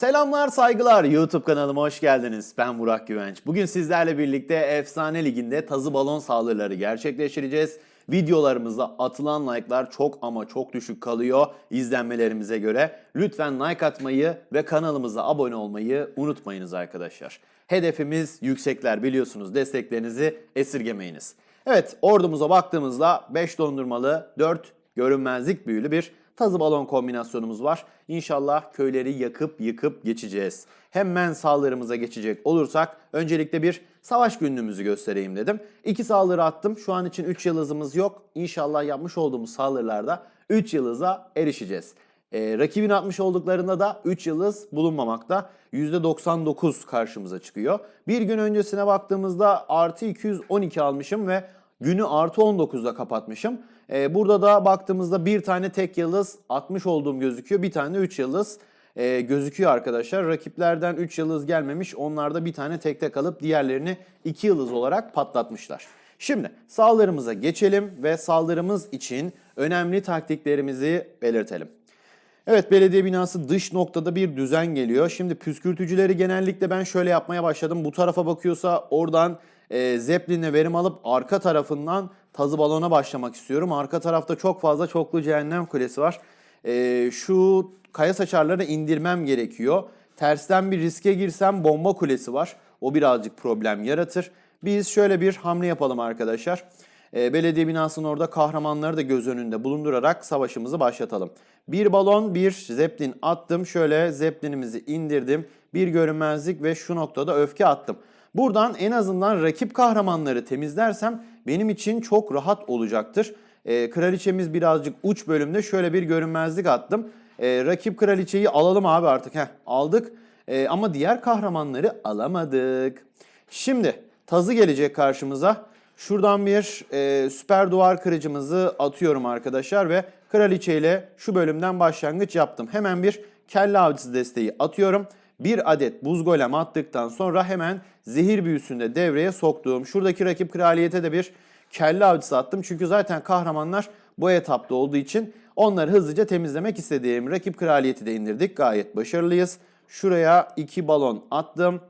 Selamlar saygılar YouTube kanalıma hoş geldiniz. Ben Burak Güvenç. Bugün sizlerle birlikte Efsane Ligi'nde tazı balon saldırıları gerçekleştireceğiz. Videolarımıza atılan like'lar çok ama çok düşük kalıyor izlenmelerimize göre. Lütfen like atmayı ve kanalımıza abone olmayı unutmayınız arkadaşlar. Hedefimiz yüksekler biliyorsunuz desteklerinizi esirgemeyiniz. Evet ordumuza baktığımızda 5 dondurmalı 4 görünmezlik büyülü bir tazı balon kombinasyonumuz var. İnşallah köyleri yakıp yıkıp geçeceğiz. Hemen saldırımıza geçecek olursak öncelikle bir savaş günlüğümüzü göstereyim dedim. İki saldırı attım. Şu an için 3 yıldızımız yok. İnşallah yapmış olduğumuz saldırılarda 3 yıldıza erişeceğiz. Ee, rakibin atmış olduklarında da 3 yıldız bulunmamakta. %99 karşımıza çıkıyor. Bir gün öncesine baktığımızda artı 212 almışım ve günü artı 19'da kapatmışım. Ee, burada da baktığımızda bir tane tek yıldız atmış olduğum gözüküyor. Bir tane 3 yıldız e, gözüküyor arkadaşlar. Rakiplerden 3 yıldız gelmemiş. Onlar da bir tane tek tek alıp diğerlerini 2 yıldız olarak patlatmışlar. Şimdi saldırımıza geçelim ve saldırımız için önemli taktiklerimizi belirtelim. Evet belediye binası dış noktada bir düzen geliyor. Şimdi püskürtücüleri genellikle ben şöyle yapmaya başladım. Bu tarafa bakıyorsa oradan e, Zeppelin'le verim alıp arka tarafından tazı balona başlamak istiyorum. Arka tarafta çok fazla çoklu cehennem kulesi var. E, şu kaya saçarları indirmem gerekiyor. Tersten bir riske girsem bomba kulesi var. O birazcık problem yaratır. Biz şöyle bir hamle yapalım arkadaşlar. E, belediye binasının orada kahramanları da göz önünde bulundurarak savaşımızı başlatalım. Bir balon, bir zeplin attım. Şöyle zeplinimizi indirdim. Bir görünmezlik ve şu noktada öfke attım. Buradan en azından rakip kahramanları temizlersem benim için çok rahat olacaktır. E, kraliçemiz birazcık uç bölümde şöyle bir görünmezlik attım. E, rakip kraliçeyi alalım abi artık. Heh, aldık. E, ama diğer kahramanları alamadık. Şimdi tazı gelecek karşımıza. Şuradan bir e, süper duvar kırıcımızı atıyorum arkadaşlar ve kraliçe ile şu bölümden başlangıç yaptım. Hemen bir kelle avcısı desteği atıyorum. Bir adet buz golem attıktan sonra hemen zehir büyüsünü de devreye soktuğum. Şuradaki rakip kraliyete de bir kelle avcısı attım. Çünkü zaten kahramanlar bu etapta olduğu için onları hızlıca temizlemek istediğim rakip kraliyeti de indirdik. Gayet başarılıyız. Şuraya iki balon attım.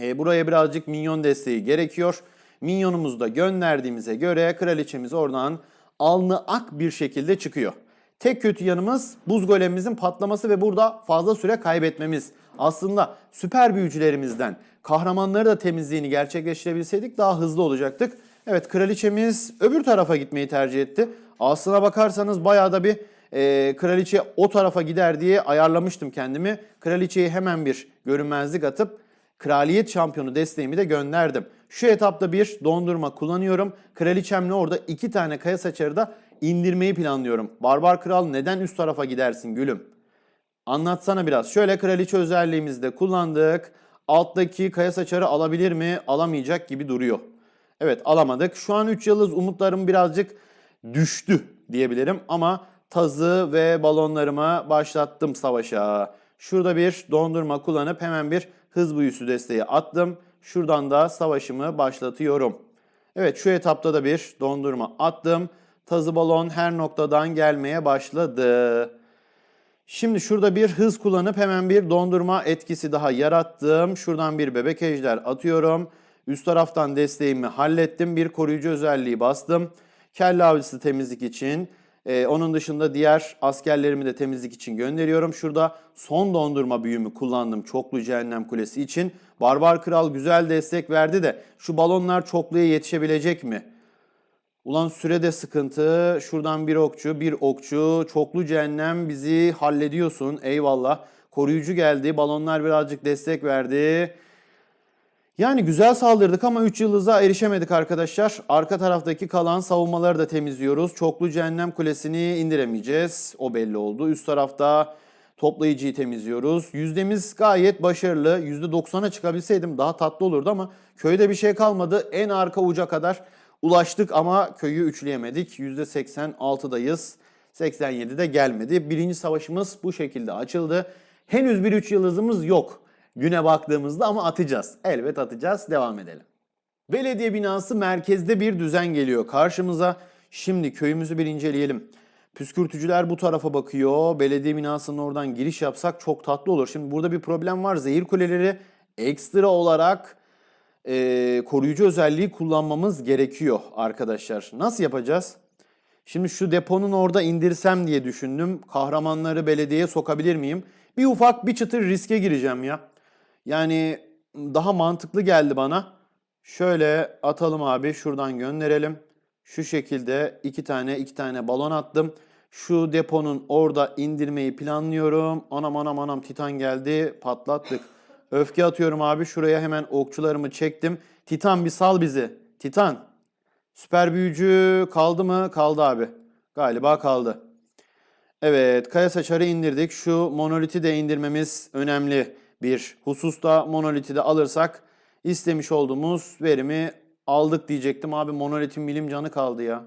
E, buraya birazcık minyon desteği gerekiyor. Minyonumuzu da gönderdiğimize göre kraliçemiz oradan alnı ak bir şekilde çıkıyor. Tek kötü yanımız buz golemimizin patlaması ve burada fazla süre kaybetmemiz. Aslında süper büyücülerimizden kahramanları da temizliğini gerçekleştirebilseydik daha hızlı olacaktık. Evet kraliçemiz öbür tarafa gitmeyi tercih etti. Aslına bakarsanız bayağı da bir e, kraliçe o tarafa gider diye ayarlamıştım kendimi. Kraliçeyi hemen bir görünmezlik atıp kraliyet şampiyonu desteğimi de gönderdim. Şu etapta bir dondurma kullanıyorum. Kraliçemle orada iki tane kaya saçarı da indirmeyi planlıyorum. Barbar kral neden üst tarafa gidersin gülüm? Anlatsana biraz. Şöyle kraliçe özelliğimizi de kullandık. Alttaki kaya saçarı alabilir mi? Alamayacak gibi duruyor. Evet alamadık. Şu an 3 yıldız umutlarım birazcık düştü diyebilirim ama tazı ve balonlarıma başlattım savaşa. Şurada bir dondurma kullanıp hemen bir hız büyüsü desteği attım. Şuradan da savaşımı başlatıyorum. Evet şu etapta da bir dondurma attım. Tazı balon her noktadan gelmeye başladı. Şimdi şurada bir hız kullanıp hemen bir dondurma etkisi daha yarattım. Şuradan bir bebek ejder atıyorum. Üst taraftan desteğimi hallettim. Bir koruyucu özelliği bastım. Kelle avcısı temizlik için. Ee, onun dışında diğer askerlerimi de temizlik için gönderiyorum. Şurada son dondurma büyümü kullandım çoklu cehennem kulesi için. Barbar Kral güzel destek verdi de şu balonlar çokluya yetişebilecek mi? Ulan sürede sıkıntı. Şuradan bir okçu, bir okçu. Çoklu cehennem bizi hallediyorsun. Eyvallah. Koruyucu geldi. Balonlar birazcık destek verdi. Yani güzel saldırdık ama 3 yıldıza erişemedik arkadaşlar. Arka taraftaki kalan savunmaları da temizliyoruz. Çoklu cehennem kulesini indiremeyeceğiz. O belli oldu. Üst tarafta toplayıcıyı temizliyoruz. Yüzdemiz gayet başarılı. %90'a çıkabilseydim daha tatlı olurdu ama köyde bir şey kalmadı. En arka uca kadar ulaştık ama köyü üçleyemedik. %86'dayız. 87'de gelmedi. Birinci savaşımız bu şekilde açıldı. Henüz bir 3 yıldızımız yok güne baktığımızda ama atacağız. Elbet atacağız. Devam edelim. Belediye binası merkezde bir düzen geliyor karşımıza. Şimdi köyümüzü bir inceleyelim. Püskürtücüler bu tarafa bakıyor. Belediye binasının oradan giriş yapsak çok tatlı olur. Şimdi burada bir problem var. Zehir kuleleri ekstra olarak e, koruyucu özelliği kullanmamız gerekiyor arkadaşlar. Nasıl yapacağız? Şimdi şu deponun orada indirsem diye düşündüm. Kahramanları belediyeye sokabilir miyim? Bir ufak bir çıtır riske gireceğim ya. Yani daha mantıklı geldi bana. Şöyle atalım abi şuradan gönderelim. Şu şekilde iki tane iki tane balon attım. Şu deponun orada indirmeyi planlıyorum. Anam anam anam Titan geldi patlattık. Öfke atıyorum abi şuraya hemen okçularımı çektim. Titan bir sal bizi. Titan. Süper büyücü kaldı mı? Kaldı abi. Galiba kaldı. Evet, kaya saçarı indirdik. Şu monoliti de indirmemiz önemli bir hususta. Monoliti de alırsak istemiş olduğumuz verimi aldık diyecektim. Abi monolitin milim canı kaldı ya.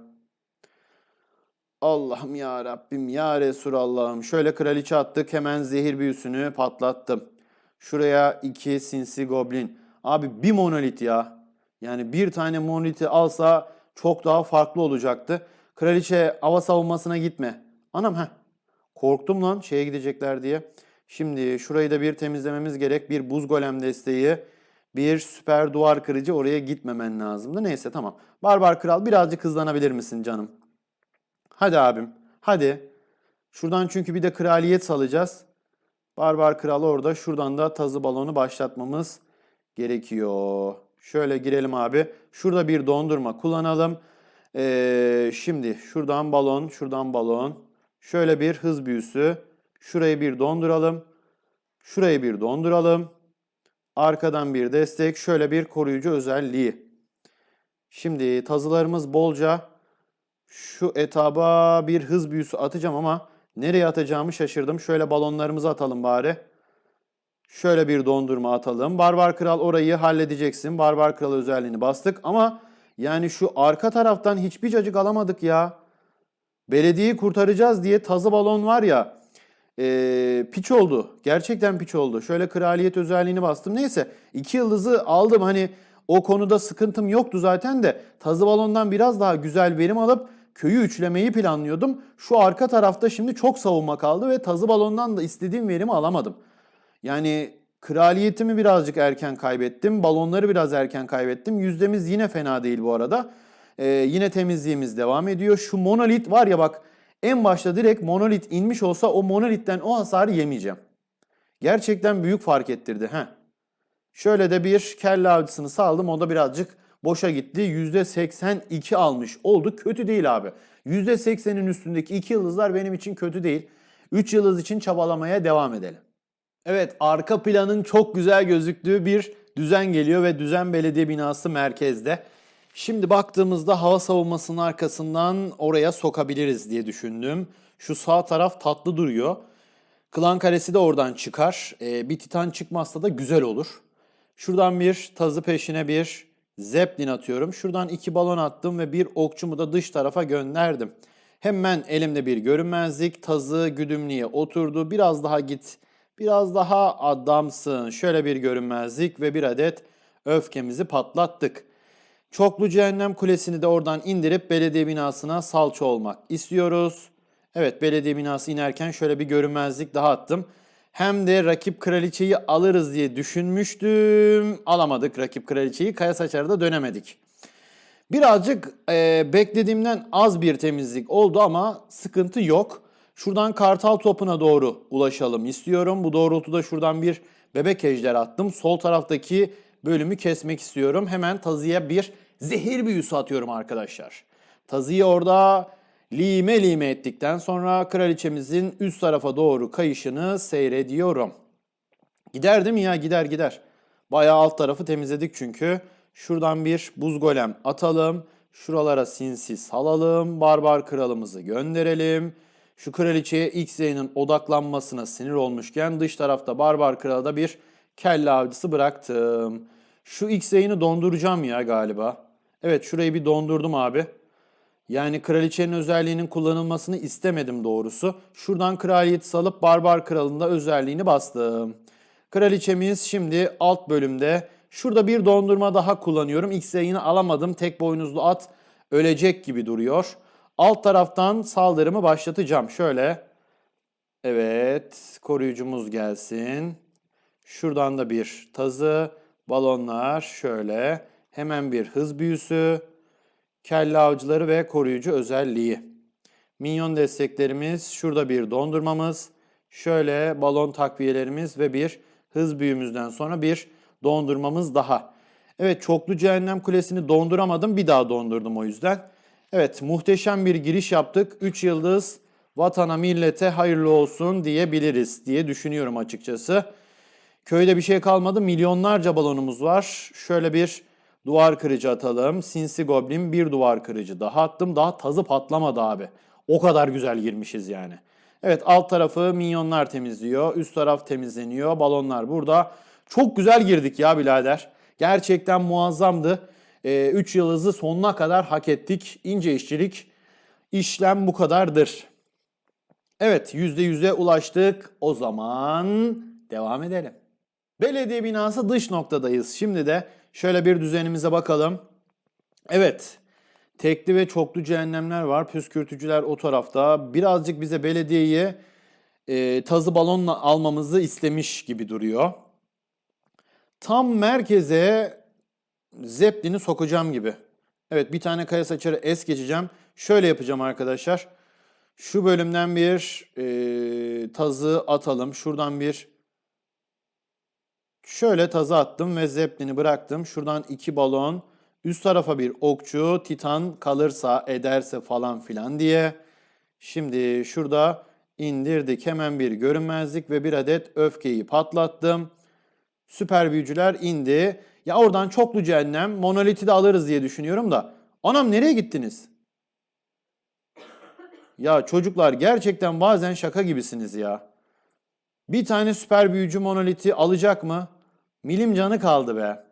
Allah'ım ya Rabbim ya Resulallah'ım. Şöyle kraliçe attık hemen zehir büyüsünü patlattım. Şuraya iki sinsi goblin. Abi bir monolit ya. Yani bir tane monoliti alsa çok daha farklı olacaktı. Kraliçe hava savunmasına gitme. Anam ha. Korktum lan şeye gidecekler diye. Şimdi şurayı da bir temizlememiz gerek. Bir buz golem desteği. Bir süper duvar kırıcı oraya gitmemen lazımdı. Neyse tamam. Barbar kral birazcık hızlanabilir misin canım? Hadi abim. Hadi. Şuradan çünkü bir de kraliyet salacağız. Barbar kral orada. Şuradan da tazı balonu başlatmamız gerekiyor. Şöyle girelim abi. Şurada bir dondurma kullanalım. Ee, şimdi şuradan balon, şuradan balon. Şöyle bir hız büyüsü. Şurayı bir donduralım. Şurayı bir donduralım. Arkadan bir destek. Şöyle bir koruyucu özelliği. Şimdi tazılarımız bolca. Şu etaba bir hız büyüsü atacağım ama nereye atacağımı şaşırdım. Şöyle balonlarımızı atalım bari. Şöyle bir dondurma atalım. Barbar Kral orayı halledeceksin. Barbar Kral özelliğini bastık ama yani şu arka taraftan hiçbir cacık alamadık ya. Belediyeyi kurtaracağız diye tazı balon var ya. eee, piç oldu. Gerçekten piç oldu. Şöyle kraliyet özelliğini bastım. Neyse iki yıldızı aldım. Hani o konuda sıkıntım yoktu zaten de. Tazı balondan biraz daha güzel verim alıp köyü üçlemeyi planlıyordum. Şu arka tarafta şimdi çok savunma kaldı ve tazı balondan da istediğim verimi alamadım. Yani kraliyetimi birazcık erken kaybettim. Balonları biraz erken kaybettim. Yüzdemiz yine fena değil bu arada. Ee, yine temizliğimiz devam ediyor. Şu monolit var ya bak en başta direkt monolit inmiş olsa o monolitten o hasarı yemeyeceğim. Gerçekten büyük fark ettirdi. Heh. Şöyle de bir kelle avcısını saldım. O da birazcık boşa gitti. %82 almış oldu. Kötü değil abi. %80'in üstündeki 2 yıldızlar benim için kötü değil. 3 yıldız için çabalamaya devam edelim. Evet arka planın çok güzel gözüktüğü bir düzen geliyor ve düzen belediye binası merkezde. Şimdi baktığımızda hava savunmasının arkasından oraya sokabiliriz diye düşündüm. Şu sağ taraf tatlı duruyor. Klan karesi de oradan çıkar. Ee, bir titan çıkmazsa da güzel olur. Şuradan bir tazı peşine bir zeplin atıyorum. Şuradan iki balon attım ve bir okçumu da dış tarafa gönderdim. Hemen elimde bir görünmezlik tazı güdümlüğe oturdu. Biraz daha git. Biraz daha adamsın. Şöyle bir görünmezlik ve bir adet öfkemizi patlattık. Çoklu Cehennem Kulesi'ni de oradan indirip belediye binasına salça olmak istiyoruz. Evet belediye binası inerken şöyle bir görünmezlik daha attım. Hem de rakip kraliçeyi alırız diye düşünmüştüm. Alamadık rakip kraliçeyi. Kaya saçarı da dönemedik. Birazcık e, beklediğimden az bir temizlik oldu ama sıkıntı yok. Şuradan kartal topuna doğru ulaşalım istiyorum. Bu doğrultuda şuradan bir bebek ejder attım. Sol taraftaki bölümü kesmek istiyorum. Hemen tazıya bir zehir büyüsü atıyorum arkadaşlar. Tazıyı orada lime lime ettikten sonra kraliçemizin üst tarafa doğru kayışını seyrediyorum. Gider değil mi ya? Gider gider. Bayağı alt tarafı temizledik çünkü. Şuradan bir buz golem atalım. Şuralara sinsi salalım. Barbar kralımızı gönderelim. Şu kraliçeye X-Ray'nin odaklanmasına sinir olmuşken dış tarafta Barbar Kral'a da bir kelle avcısı bıraktım. Şu X-Ray'ini donduracağım ya galiba. Evet şurayı bir dondurdum abi. Yani kraliçenin özelliğinin kullanılmasını istemedim doğrusu. Şuradan kraliyeti salıp Barbar Kral'ın da özelliğini bastım. Kraliçemiz şimdi alt bölümde. Şurada bir dondurma daha kullanıyorum. X-Ray'ini alamadım. Tek boynuzlu at ölecek gibi duruyor. Alt taraftan saldırımı başlatacağım. Şöyle. Evet. Koruyucumuz gelsin. Şuradan da bir tazı. Balonlar şöyle. Hemen bir hız büyüsü. Kelle avcıları ve koruyucu özelliği. Minyon desteklerimiz. Şurada bir dondurmamız. Şöyle balon takviyelerimiz ve bir hız büyümüzden sonra bir dondurmamız daha. Evet çoklu cehennem kulesini donduramadım. Bir daha dondurdum o yüzden. Evet muhteşem bir giriş yaptık. 3 yıldız vatana millete hayırlı olsun diyebiliriz diye düşünüyorum açıkçası. Köyde bir şey kalmadı. Milyonlarca balonumuz var. Şöyle bir duvar kırıcı atalım. Sinsi Goblin bir duvar kırıcı daha attım. Daha tazı patlamadı abi. O kadar güzel girmişiz yani. Evet alt tarafı minyonlar temizliyor. Üst taraf temizleniyor. Balonlar burada. Çok güzel girdik ya birader. Gerçekten muazzamdı. 3 yıldızı sonuna kadar hak ettik. İnce işçilik işlem bu kadardır. Evet %100'e ulaştık. O zaman devam edelim. Belediye binası dış noktadayız. Şimdi de şöyle bir düzenimize bakalım. Evet. Tekli ve çoklu cehennemler var. Püskürtücüler o tarafta. Birazcık bize belediyeyi e, tazı balonla almamızı istemiş gibi duruyor. Tam merkeze Zeppelin'i sokacağım gibi. Evet bir tane kaya saçarı es geçeceğim. Şöyle yapacağım arkadaşlar. Şu bölümden bir e, tazı atalım. Şuradan bir şöyle tazı attım ve Zeppelin'i bıraktım. Şuradan iki balon. Üst tarafa bir okçu. Titan kalırsa ederse falan filan diye. Şimdi şurada indirdik. Hemen bir görünmezlik ve bir adet öfkeyi patlattım. Süper büyücüler indi. Ya oradan çoklu cehennem, monoliti de alırız diye düşünüyorum da. Anam nereye gittiniz? Ya çocuklar gerçekten bazen şaka gibisiniz ya. Bir tane süper büyücü monoliti alacak mı? Milim canı kaldı be.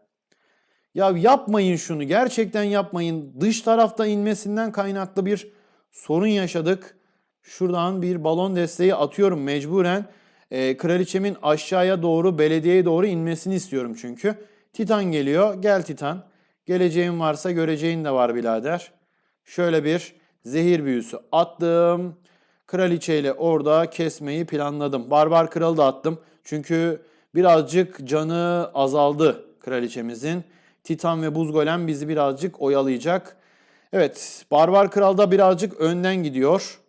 Ya yapmayın şunu gerçekten yapmayın. Dış tarafta inmesinden kaynaklı bir sorun yaşadık. Şuradan bir balon desteği atıyorum mecburen. Ee, kraliçemin aşağıya doğru belediyeye doğru inmesini istiyorum çünkü. Titan geliyor. Gel Titan. Geleceğin varsa göreceğin de var birader. Şöyle bir zehir büyüsü attım. Kraliçeyle orada kesmeyi planladım. Barbar kralı da attım. Çünkü birazcık canı azaldı kraliçemizin. Titan ve buz golem bizi birazcık oyalayacak. Evet, Barbar Kral da birazcık önden gidiyor.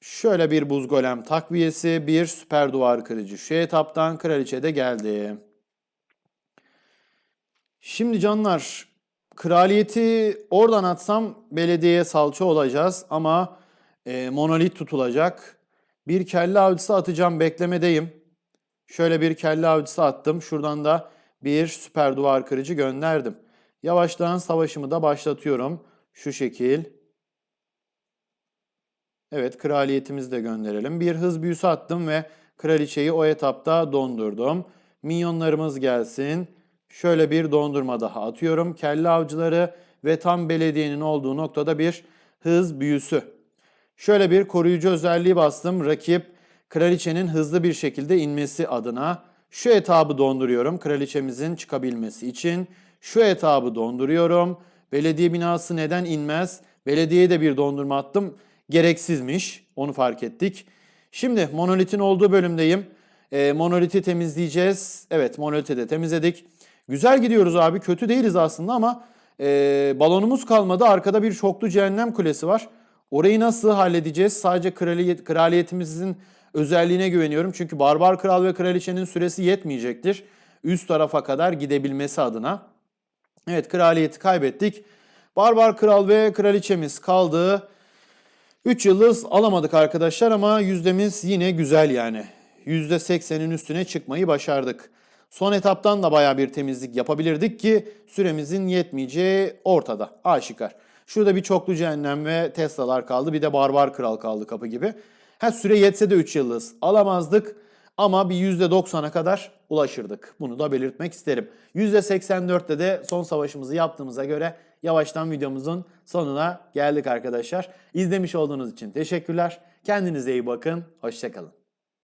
Şöyle bir buz golem takviyesi, bir süper duvar kırıcı. Şu etaptan kraliçe de geldi. Şimdi canlar, kraliyeti oradan atsam belediyeye salça olacağız ama e, monolit tutulacak. Bir kelle avcısı atacağım, beklemedeyim. Şöyle bir kelle avcısı attım. Şuradan da bir süper duvar kırıcı gönderdim. Yavaştan savaşımı da başlatıyorum. Şu şekil. Evet kraliyetimizi de gönderelim. Bir hız büyüsü attım ve kraliçeyi o etapta dondurdum. Minyonlarımız gelsin. Şöyle bir dondurma daha atıyorum. Kelle avcıları ve tam belediyenin olduğu noktada bir hız büyüsü. Şöyle bir koruyucu özelliği bastım. Rakip kraliçenin hızlı bir şekilde inmesi adına. Şu etabı donduruyorum kraliçemizin çıkabilmesi için. Şu etabı donduruyorum. Belediye binası neden inmez? Belediyeye de bir dondurma attım. Gereksizmiş. Onu fark ettik. Şimdi monolitin olduğu bölümdeyim. E, monoliti temizleyeceğiz. Evet monoliti de temizledik. Güzel gidiyoruz abi. Kötü değiliz aslında ama e, balonumuz kalmadı. Arkada bir çoklu cehennem kulesi var. Orayı nasıl halledeceğiz? Sadece kraliyet, kraliyetimizin özelliğine güveniyorum. Çünkü barbar kral ve kraliçenin süresi yetmeyecektir. Üst tarafa kadar gidebilmesi adına. Evet kraliyeti kaybettik. Barbar kral ve kraliçemiz kaldı. 3 yıldız alamadık arkadaşlar ama yüzdemiz yine güzel yani. %80'in üstüne çıkmayı başardık. Son etaptan da baya bir temizlik yapabilirdik ki süremizin yetmeyeceği ortada, aşikar. Şurada bir çoklu cehennem ve Tesla'lar kaldı. Bir de barbar kral kaldı kapı gibi. Ha süre yetse de 3 yıldız alamazdık ama bir %90'a kadar ulaşırdık. Bunu da belirtmek isterim. %84'te de son savaşımızı yaptığımıza göre yavaştan videomuzun sonuna geldik arkadaşlar. İzlemiş olduğunuz için teşekkürler. Kendinize iyi bakın. Hoşçakalın.